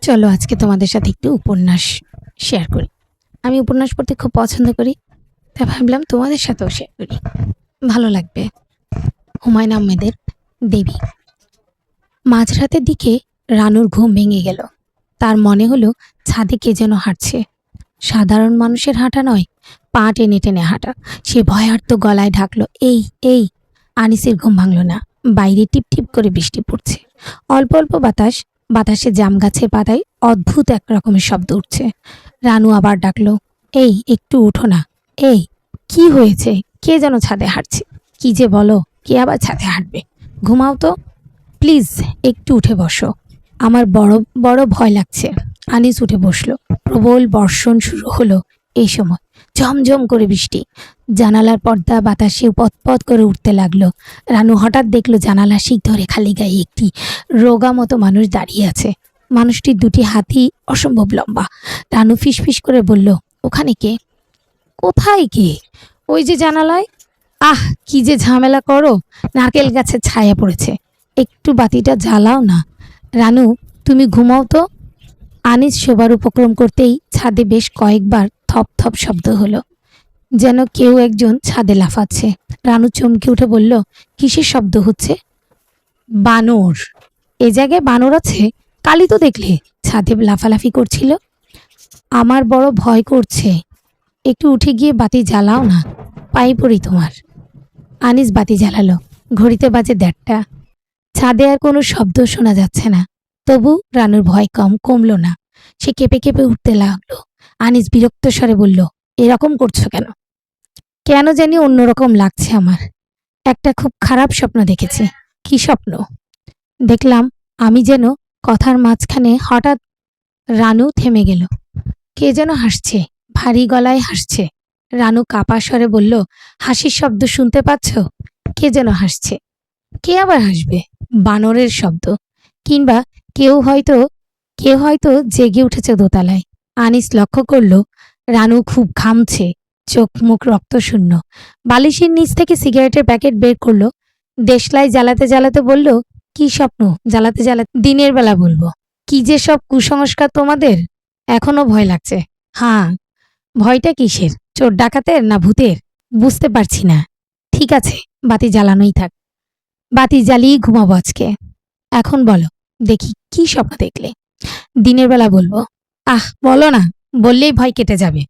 চলো, আজকে তোমাদের সাথে একটু উপন্যাস শেয়ার করি। আমি উপন্যাস পড়তে খুব পছন্দ করি, তাই ভাবলাম তোমাদের সাথেও শেয়ার করি। ভালো লাগবে। হুমায়ুন আহমেদের দেবী। মাঝরাতের দিকে রানুর ঘুম ভেঙে গেল। তার মনে হলো ছাদে কে যেন হাঁটছে। সাধারণ মানুষের হাঁটা নয়, পা টেনে টেনে হাঁটা। সে ভয়ার্ত গলায় ঢাকলো, এই এই। আনিসের ঘুম ভাঙল না। বাইরে টিপ টিপ করে বৃষ্টি পড়ছে। অল্প অল্প বাতাস বাতাসে জাম গাছের পাতায় অদ্ভুত এক রকমের শব্দ উঠছে। রানু আবার ডাকলো, এই, একটু উঠো না। এই, কি হয়েছে? কে যেন ছাদে হাঁটছে। কি যে বলো, কে আবার ছাদে হাঁটবে? ঘুমাও তো। প্লিজ, একটু উঠে বসো। আমার বড় বড় ভয় লাগছে। আনিস উঠে বসল। প্রবল বর্ষণ শুরু হলো এই সময়। ঝমঝম করে বৃষ্টি। জানালার পর্দা বাতাসে পথপথ করে উঠতে লাগল। রানু হঠাৎ দেখল জানালা শিখ ধরে খালি গায়ে একটি রোগা মতো মানুষ দাঁড়িয়ে আছে। মানুষটির দুটি হাতই অসম্ভব লম্বা। রানু ফিসফিস করে বলল, ওখানে কে? কোথায় কে? ওই যে জানালায়? আহ, কি যে ঝামেলা করো, নারকেল গাছের ছায়া পড়েছে। একটু বাতিটা জ্বালাও না। রানু, তুমি ঘুমাও তো। আনিস শোবার উপক্রম করতেই ছাদে বেশ কয়েকবার থপ থপ শব্দ হলো। যেন কেউ একজন ছাদে লাফাচ্ছে। রানু চমকে উঠে বলল, কিসের শব্দ হচ্ছে? বানর। এ জায়গায় বানর আছে? কালি তো দেখলে, ছাদে লাফালাফি করছিল। আমার বড় ভয় করছে। একটু উঠে গিয়ে বাতি জ্বালাও না পাই পড়ি তোমার। আনিস বাতি জ্বালালো। ঘড়িতে বাজে দেড়টা। ছাদে আর কোনো শব্দ শোনা যাচ্ছে না। তবু রানুর ভয় কম কমল না। সে কেঁপে কেঁপে উঠতে লাগল। আনিস বিরক্ত স্বরে বলল, এরকম করছ কেন? কেন জানি অন্যরকম লাগছে আমার। একটা খুব খারাপ স্বপ্ন দেখেছি। কি স্বপ্ন? দেখলাম আমি যেন কথার মাঝখানে হঠাৎ রানু থেমে গেল। কে যেন হাসছে, ভারী গলায় হাসছে। রানু কাপা স্বরে বলল, হাসির শব্দ শুনতে পাচ্ছ? কে যেন হাসছে? কে আবার হাসবে? বানরের শব্দ। কিংবা কেউ হয়তো কেউ হয়তো জেগে উঠেছে দোতলায়। আনিস লক্ষ্য করল, রানু খুব ঘামছে, চোখ মুখ রক্তশূন্য। বালিশের নিচ থেকে সিগারেটের প্যাকেট বের করল, দেশলাই জ্বালাতে জ্বালাতে বলল, কি স্বপ্ন? জ্বালাতে জ্বালাতে দিনের বেলা বলব। কি যে সব কুসংস্কার তোমাদের, এখনও ভয় লাগছে। হ্যাঁ ভয়টা কিসের? চোর ডাকাতের না ভূতের? বুঝতে পারছি না। ঠিক আছে, বাতি জ্বালানোই থাক। বাতি জ্বালিয়ে ঘুমাবো আজকে। এখন বলো দেখি কি স্বপ্ন দেখলে। দিনের বেলা বলব, আহ, বলো না, বললেই ভয় কেটে যাবে।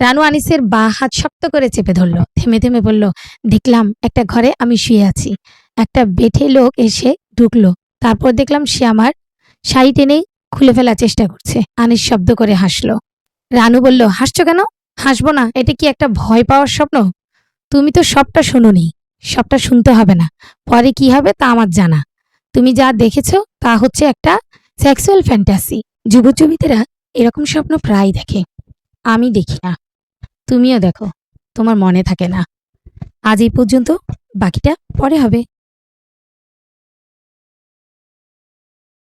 রানু আনিসের বা হাত শক্ত করে চেপে ধরলো, থেমে থেমে বলল, দেখলাম একটা ঘরে আমি শুয়ে আছি। একটা বেঠে লোক এসে ঢুকলো, তারপর দেখলাম সে আমার শাড়ি টেনেই খুলে ফেলার চেষ্টা করছে। আনিস শব্দ করে হাসলো। রানু বলল, হাসছো কেন? হাসবো না, এটা কি একটা ভয় পাওয়ার স্বপ্ন? তুমি তো সবটা শোনোনি, সবটা শুনতে হবে না, পরে কি হবে তা আমার জানা। তুমি যা দেখেছ তা হচ্ছে একটা সেক্সুয়াল ফ্যান্টাসি যুবচবিতেরা এরকম স্বপ্ন প্রায় দেখে। আমি দেখি না। তুমিও দেখো। তোমার মনে থাকে না। আজ এই পর্যন্ত। বাকিটা পরে হবে।